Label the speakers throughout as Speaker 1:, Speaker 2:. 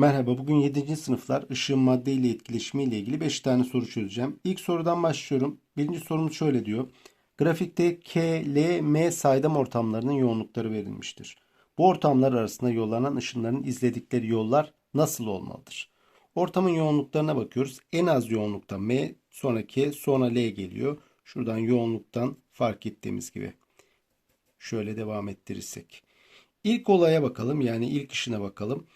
Speaker 1: Merhaba, bugün 7. sınıflar ışığın madde ile etkileşimi ile ilgili 5 tane soru çözeceğim. İlk sorudan başlıyorum. Birinci sorumuz şöyle diyor. Grafikte K, L, M saydam ortamlarının yoğunlukları verilmiştir. Bu ortamlar arasında yollanan ışınların izledikleri yollar nasıl olmalıdır? Ortamın yoğunluklarına bakıyoruz. En az yoğunlukta M, sonra K, sonra L geliyor. Şuradan yoğunluktan fark ettiğimiz gibi. Şöyle devam ettirirsek. İlk olaya bakalım yani ilk ışına bakalım.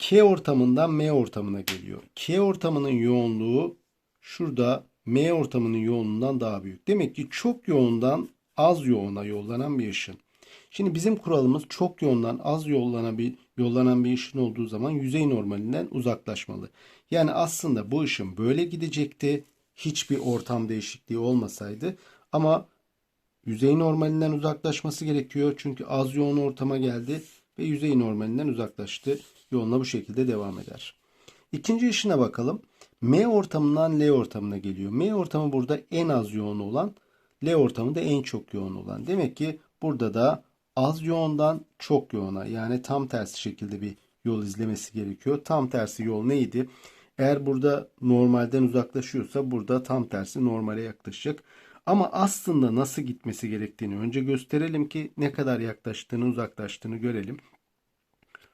Speaker 1: K ortamından M ortamına geliyor. K ortamının yoğunluğu şurada M ortamının yoğunluğundan daha büyük. Demek ki çok yoğundan az yoğuna yollanan bir ışın. Şimdi bizim kuralımız çok yoğundan az yollanan bir, yollanan bir ışın olduğu zaman yüzey normalinden uzaklaşmalı. Yani aslında bu ışın böyle gidecekti. Hiçbir ortam değişikliği olmasaydı. Ama yüzey normalinden uzaklaşması gerekiyor. Çünkü az yoğun ortama geldi ve yüzey normalinden uzaklaştı. Yoluna bu şekilde devam eder. İkinci işine bakalım. M ortamından L ortamına geliyor. M ortamı burada en az yoğun olan, L ortamı da en çok yoğun olan. Demek ki burada da az yoğundan çok yoğuna yani tam tersi şekilde bir yol izlemesi gerekiyor. Tam tersi yol neydi? Eğer burada normalden uzaklaşıyorsa burada tam tersi normale yaklaşacak. Ama aslında nasıl gitmesi gerektiğini önce gösterelim ki ne kadar yaklaştığını uzaklaştığını görelim.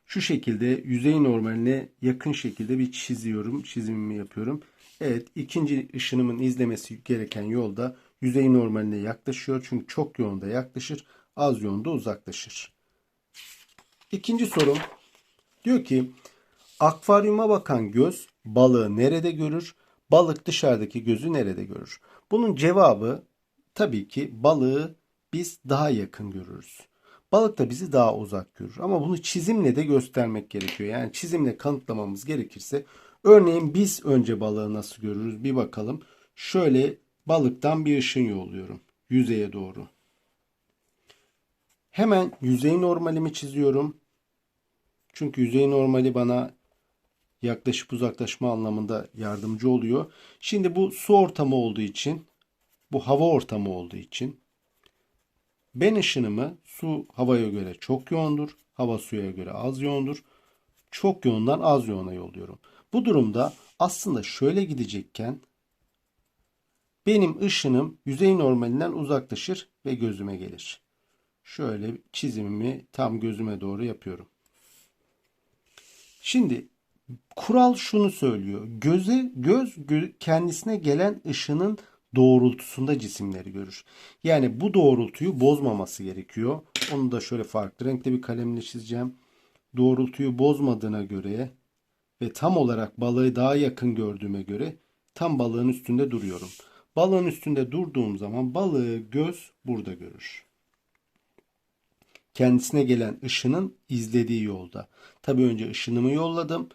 Speaker 1: Şu şekilde yüzey normaline yakın şekilde bir çiziyorum. Çizimimi yapıyorum. Evet ikinci ışınımın izlemesi gereken yolda yüzey normaline yaklaşıyor. Çünkü çok yoğunda yaklaşır. Az yoğunda uzaklaşır. İkinci sorum diyor ki akvaryuma bakan göz balığı nerede görür? Balık dışarıdaki gözü nerede görür? Bunun cevabı tabii ki balığı biz daha yakın görürüz. Balık da bizi daha uzak görür. Ama bunu çizimle de göstermek gerekiyor. Yani çizimle kanıtlamamız gerekirse örneğin biz önce balığı nasıl görürüz bir bakalım. Şöyle balıktan bir ışın yolluyorum yüzeye doğru. Hemen yüzey normalimi çiziyorum. Çünkü yüzey normali bana yaklaşıp uzaklaşma anlamında yardımcı oluyor. Şimdi bu su ortamı olduğu için, bu hava ortamı olduğu için ben ışınımı su havaya göre çok yoğundur, hava suya göre az yoğundur. Çok yoğundan az yoğuna yolluyorum. Bu durumda aslında şöyle gidecekken benim ışınım yüzey normalinden uzaklaşır ve gözüme gelir. Şöyle çizimimi tam gözüme doğru yapıyorum. Şimdi kural şunu söylüyor. Göze göz kendisine gelen ışının doğrultusunda cisimleri görür. Yani bu doğrultuyu bozmaması gerekiyor. Onu da şöyle farklı renkte bir kalemle çizeceğim. Doğrultuyu bozmadığına göre ve tam olarak balığı daha yakın gördüğüme göre tam balığın üstünde duruyorum. Balığın üstünde durduğum zaman balığı göz burada görür. Kendisine gelen ışının izlediği yolda. Tabi önce ışınımı yolladım.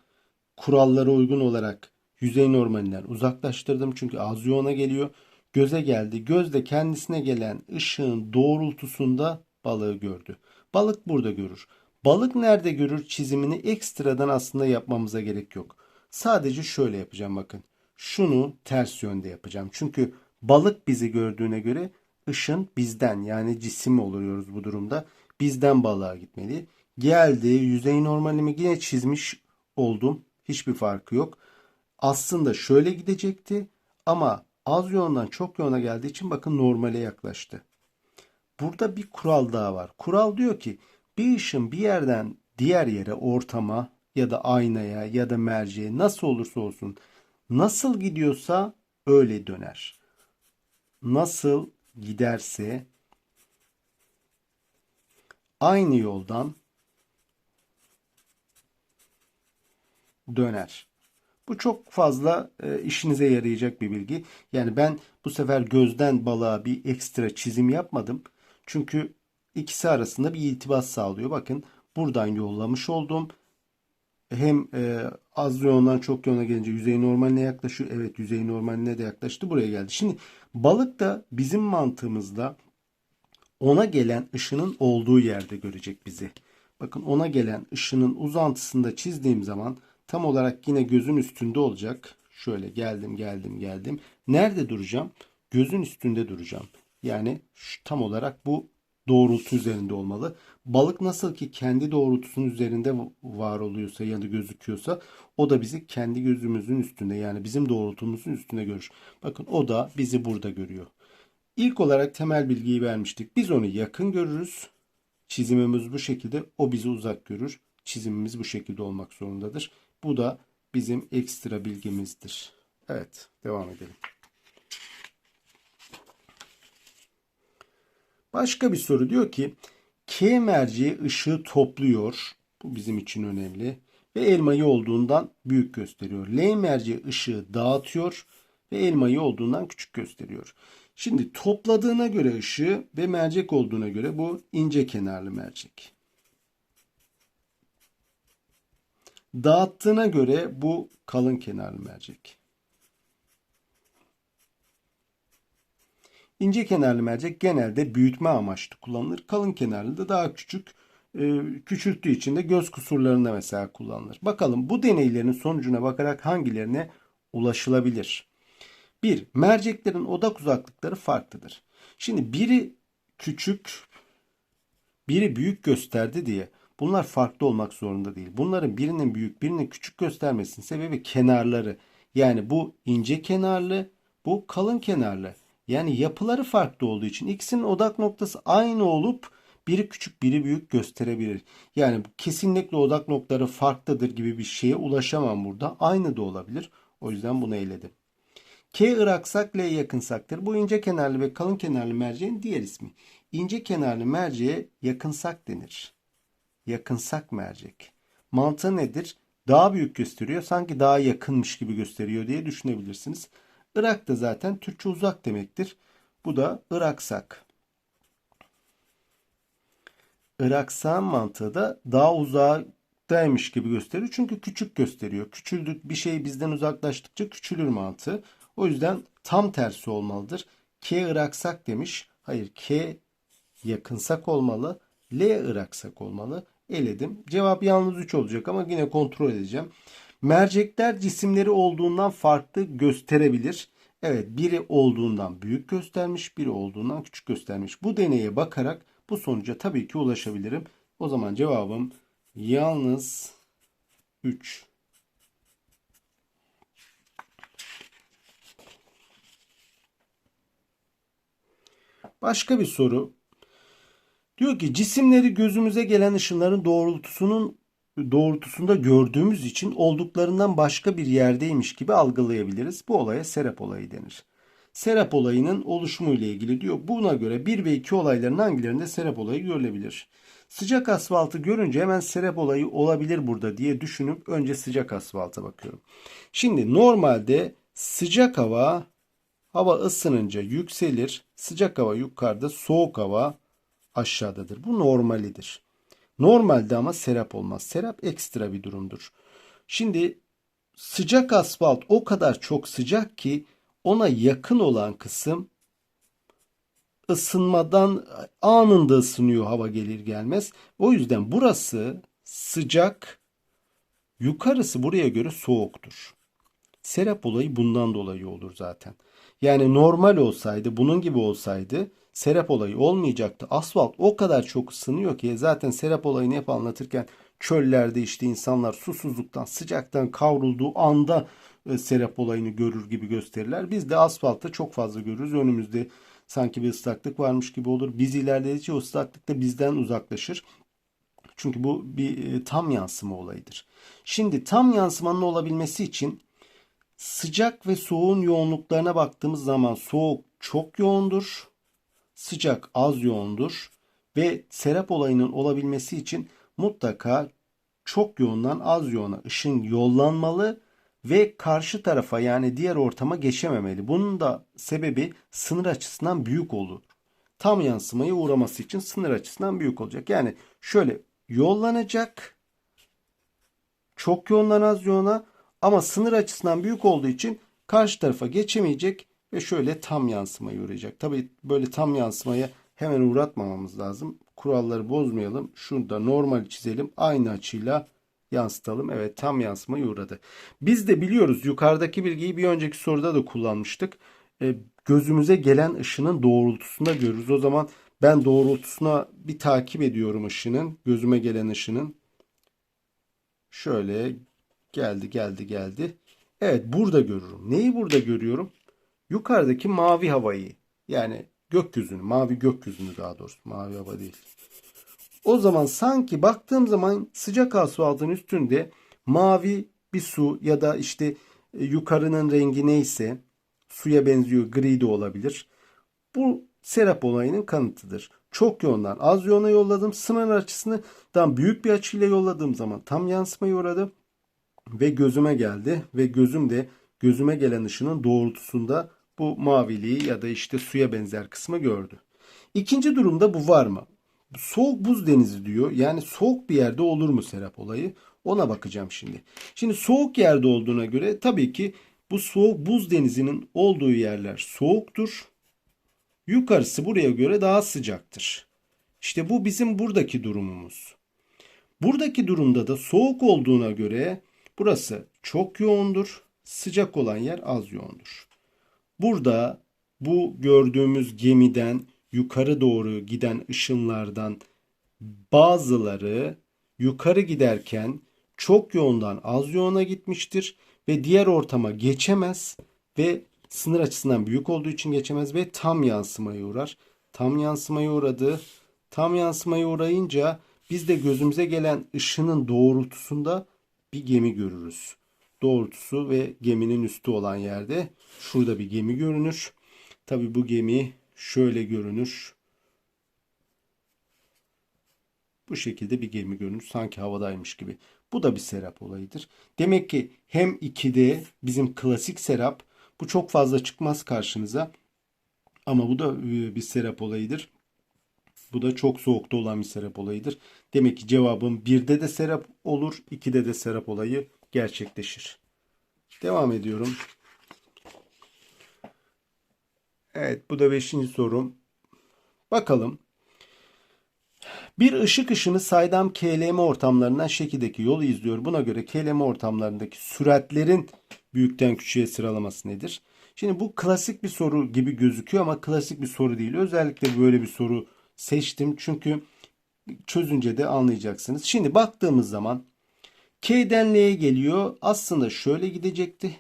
Speaker 1: Kurallara uygun olarak yüzey normalinden uzaklaştırdım. Çünkü az yoğuna geliyor. Göze geldi. Göz de kendisine gelen ışığın doğrultusunda balığı gördü. Balık burada görür. Balık nerede görür çizimini ekstradan aslında yapmamıza gerek yok. Sadece şöyle yapacağım bakın. Şunu ters yönde yapacağım. Çünkü balık bizi gördüğüne göre ışın bizden yani cisim oluyoruz bu durumda. Bizden balığa gitmeli. Geldi yüzey normalimi yine çizmiş oldum. Hiçbir farkı yok. Aslında şöyle gidecekti ama az yoğundan çok yoğuna geldiği için bakın normale yaklaştı. Burada bir kural daha var. Kural diyor ki bir ışın bir yerden diğer yere ortama ya da aynaya ya da merceğe nasıl olursa olsun nasıl gidiyorsa öyle döner. Nasıl giderse aynı yoldan döner. Bu çok fazla e, işinize yarayacak bir bilgi. Yani ben bu sefer gözden balığa bir ekstra çizim yapmadım. Çünkü ikisi arasında bir iltibas sağlıyor. Bakın buradan yollamış oldum. Hem e, az yoğundan çok yoğuna gelince yüzey normaline yaklaşıyor. Evet yüzey normaline de yaklaştı. Buraya geldi. Şimdi balık da bizim mantığımızda ona gelen ışının olduğu yerde görecek bizi. Bakın ona gelen ışının uzantısında çizdiğim zaman tam olarak yine gözün üstünde olacak. Şöyle geldim geldim geldim. Nerede duracağım? Gözün üstünde duracağım. Yani şu, tam olarak bu doğrultu üzerinde olmalı. Balık nasıl ki kendi doğrultusunun üzerinde var oluyorsa ya da gözüküyorsa o da bizi kendi gözümüzün üstünde yani bizim doğrultumuzun üstünde görür. Bakın o da bizi burada görüyor. İlk olarak temel bilgiyi vermiştik. Biz onu yakın görürüz. Çizimimiz bu şekilde. O bizi uzak görür. Çizimimiz bu şekilde olmak zorundadır. Bu da bizim ekstra bilgimizdir. Evet, devam edelim. Başka bir soru diyor ki K merceği ışığı topluyor. Bu bizim için önemli. Ve elmayı olduğundan büyük gösteriyor. L merceği ışığı dağıtıyor ve elmayı olduğundan küçük gösteriyor. Şimdi topladığına göre ışığı ve mercek olduğuna göre bu ince kenarlı mercek. Dağıttığına göre bu kalın kenarlı mercek. İnce kenarlı mercek genelde büyütme amaçlı kullanılır. Kalın kenarlı da daha küçük e, küçülttüğü için de göz kusurlarında mesela kullanılır. Bakalım bu deneylerin sonucuna bakarak hangilerine ulaşılabilir? 1. Merceklerin odak uzaklıkları farklıdır. Şimdi biri küçük, biri büyük gösterdi diye bunlar farklı olmak zorunda değil. Bunların birinin büyük, birinin küçük göstermesinin sebebi kenarları. Yani bu ince kenarlı, bu kalın kenarlı. Yani yapıları farklı olduğu için ikisinin odak noktası aynı olup biri küçük biri büyük gösterebilir. Yani kesinlikle odak noktaları farklıdır gibi bir şeye ulaşamam burada. Aynı da olabilir. O yüzden bunu eledim. K ıraksak L yakınsaktır. Bu ince kenarlı ve kalın kenarlı merceğin diğer ismi. İnce kenarlı merceğe yakınsak denir. Yakınsak mercek. Mantığı nedir? Daha büyük gösteriyor. Sanki daha yakınmış gibi gösteriyor diye düşünebilirsiniz. Irak da zaten Türkçe uzak demektir. Bu da Iraksak. Iraksan mantığı da daha uzaktaymış gibi gösteriyor. Çünkü küçük gösteriyor. Küçüldük bir şey bizden uzaklaştıkça küçülür mantığı. O yüzden tam tersi olmalıdır. K Iraksak demiş. Hayır K yakınsak olmalı. L Iraksak olmalı. Eledim. Cevap yalnız 3 olacak ama yine kontrol edeceğim. Mercekler cisimleri olduğundan farklı gösterebilir. Evet biri olduğundan büyük göstermiş, biri olduğundan küçük göstermiş. Bu deneye bakarak bu sonuca tabii ki ulaşabilirim. O zaman cevabım yalnız 3. Başka bir soru. Diyor ki cisimleri gözümüze gelen ışınların doğrultusunun doğrultusunda gördüğümüz için olduklarından başka bir yerdeymiş gibi algılayabiliriz. Bu olaya serap olayı denir. Serap olayının oluşumu ile ilgili diyor. Buna göre 1 ve 2 olayların hangilerinde serap olayı görülebilir? Sıcak asfaltı görünce hemen serap olayı olabilir burada diye düşünüp önce sıcak asfalta bakıyorum. Şimdi normalde sıcak hava hava ısınınca yükselir. Sıcak hava yukarıda, soğuk hava aşağıdadır. Bu normalidir. Normalde ama serap olmaz. Serap ekstra bir durumdur. Şimdi sıcak asfalt o kadar çok sıcak ki ona yakın olan kısım ısınmadan anında ısınıyor hava gelir gelmez. O yüzden burası sıcak, yukarısı buraya göre soğuktur. Serap olayı bundan dolayı olur zaten. Yani normal olsaydı, bunun gibi olsaydı serap olayı olmayacaktı. Asfalt o kadar çok ısınıyor ki zaten serap olayını hep anlatırken çöllerde işte insanlar susuzluktan, sıcaktan kavrulduğu anda e, serap olayını görür gibi gösterirler. Biz de asfaltta çok fazla görürüz. Önümüzde sanki bir ıslaklık varmış gibi olur. Biz ilerledikçe o ıslaklık da bizden uzaklaşır. Çünkü bu bir e, tam yansıma olayıdır. Şimdi tam yansımanın olabilmesi için sıcak ve soğuğun yoğunluklarına baktığımız zaman soğuk çok yoğundur sıcak az yoğundur ve serap olayının olabilmesi için mutlaka çok yoğundan az yoğuna ışın yollanmalı ve karşı tarafa yani diğer ortama geçememeli. Bunun da sebebi sınır açısından büyük olur. Tam yansımaya uğraması için sınır açısından büyük olacak. Yani şöyle yollanacak çok yoğundan az yoğuna ama sınır açısından büyük olduğu için karşı tarafa geçemeyecek ve şöyle tam yansımayı uğrayacak. Tabi böyle tam yansımaya hemen uğratmamamız lazım. Kuralları bozmayalım. Şunu da normal çizelim. Aynı açıyla yansıtalım. Evet tam yansımayı uğradı. Biz de biliyoruz yukarıdaki bilgiyi bir önceki soruda da kullanmıştık. E, gözümüze gelen ışının doğrultusunda görürüz. O zaman Ben doğrultusuna bir takip ediyorum ışının. Gözüme gelen ışının. Şöyle geldi geldi geldi. Evet burada görürüm. Neyi burada görüyorum? Yukarıdaki mavi havayı. Yani gökyüzünü. Mavi gökyüzünü daha doğrusu. Mavi hava değil. O zaman sanki baktığım zaman sıcak asfaltın üstünde mavi bir su ya da işte e, yukarının rengi neyse suya benziyor gri de olabilir. Bu serap olayının kanıtıdır. Çok yoğundan az yoğuna yolladım. Sınır açısından büyük bir açıyla yolladığım zaman tam yansımayı uğradı ve gözüme geldi ve gözüm de gözüme gelen ışının doğrultusunda bu maviliği ya da işte suya benzer kısmı gördü. İkinci durumda bu var mı? Soğuk buz denizi diyor. Yani soğuk bir yerde olur mu serap olayı? Ona bakacağım şimdi. Şimdi soğuk yerde olduğuna göre tabii ki bu soğuk buz denizinin olduğu yerler soğuktur. Yukarısı buraya göre daha sıcaktır. İşte bu bizim buradaki durumumuz. Buradaki durumda da soğuk olduğuna göre burası çok yoğundur. Sıcak olan yer az yoğundur. Burada bu gördüğümüz gemiden yukarı doğru giden ışınlardan bazıları yukarı giderken çok yoğundan az yoğuna gitmiştir ve diğer ortama geçemez ve sınır açısından büyük olduğu için geçemez ve tam yansımaya uğrar. Tam yansımaya uğradı. Tam yansımaya uğrayınca biz de gözümüze gelen ışının doğrultusunda bir gemi görürüz. Doğrultusu ve geminin üstü olan yerde şurada bir gemi görünür. Tabi bu gemi şöyle görünür. Bu şekilde bir gemi görünür. Sanki havadaymış gibi. Bu da bir serap olayıdır. Demek ki hem 2D bizim klasik serap bu çok fazla çıkmaz karşınıza. Ama bu da e, bir serap olayıdır. Bu da çok soğukta olan bir serap olayıdır. Demek ki cevabım 1'de de serap olur, 2'de de serap olayı gerçekleşir. Devam ediyorum. Evet bu da 5. sorum. Bakalım. Bir ışık ışını saydam KLM ortamlarından şekildeki yolu izliyor. Buna göre KLM ortamlarındaki süratlerin büyükten küçüğe sıralaması nedir? Şimdi bu klasik bir soru gibi gözüküyor ama klasik bir soru değil. Özellikle böyle bir soru seçtim çünkü çözünce de anlayacaksınız. Şimdi baktığımız zaman K'den L'ye geliyor. Aslında şöyle gidecekti.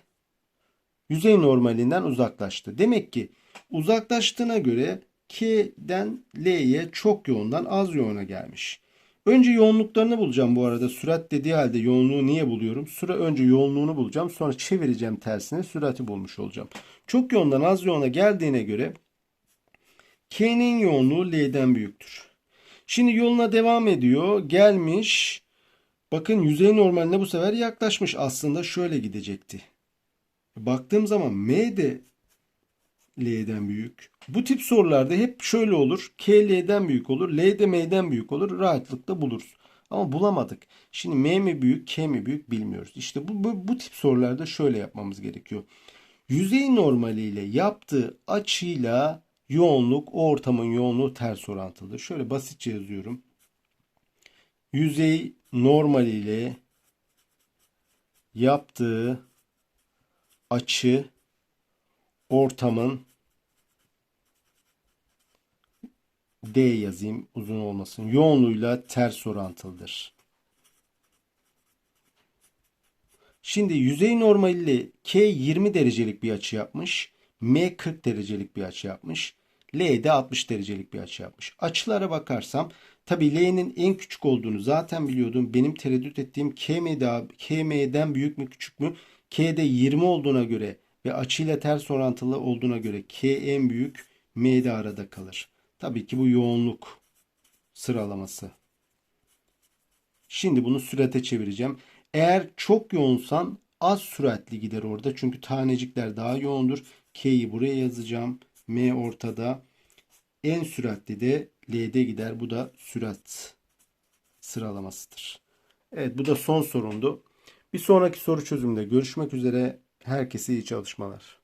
Speaker 1: Yüzey normalinden uzaklaştı. Demek ki uzaklaştığına göre K'den L'ye çok yoğundan az yoğuna gelmiş. Önce yoğunluklarını bulacağım bu arada. Sürat dediği halde yoğunluğu niye buluyorum? Süre önce yoğunluğunu bulacağım. Sonra çevireceğim tersine sürati bulmuş olacağım. Çok yoğundan az yoğuna geldiğine göre K'nin yoğunluğu L'den büyüktür. Şimdi yoluna devam ediyor. Gelmiş. Bakın yüzey normaline bu sefer yaklaşmış. Aslında şöyle gidecekti. Baktığım zaman M de L'den büyük. Bu tip sorularda hep şöyle olur. K L'den büyük olur. L de M'den büyük olur. Rahatlıkla buluruz. Ama bulamadık. Şimdi M mi büyük, K mi büyük bilmiyoruz. İşte bu, bu, bu tip sorularda şöyle yapmamız gerekiyor. Yüzey normaliyle yaptığı açıyla yoğunluk, o ortamın yoğunluğu ters orantılıdır. Şöyle basitçe yazıyorum. Yüzey normaliyle yaptığı açı ortamın D yazayım uzun olmasın. Yoğunluğuyla ters orantılıdır. Şimdi yüzey normaliyle K 20 derecelik bir açı yapmış. M 40 derecelik bir açı yapmış. L de 60 derecelik bir açı yapmış. Açılara bakarsam tabi L'nin en küçük olduğunu zaten biliyordum. Benim tereddüt ettiğim KM'de, KM'den büyük mü küçük mü? K'de 20 olduğuna göre ve açıyla ters orantılı olduğuna göre K en büyük, M arada kalır. Tabii ki bu yoğunluk sıralaması. Şimdi bunu sürate çevireceğim. Eğer çok yoğunsan az süratli gider orada. Çünkü tanecikler daha yoğundur. K'yi buraya yazacağım. M ortada. En süratli de L'de gider. Bu da sürat sıralamasıdır. Evet bu da son sorumdu. Bir sonraki soru çözümünde görüşmek üzere. Herkese iyi çalışmalar.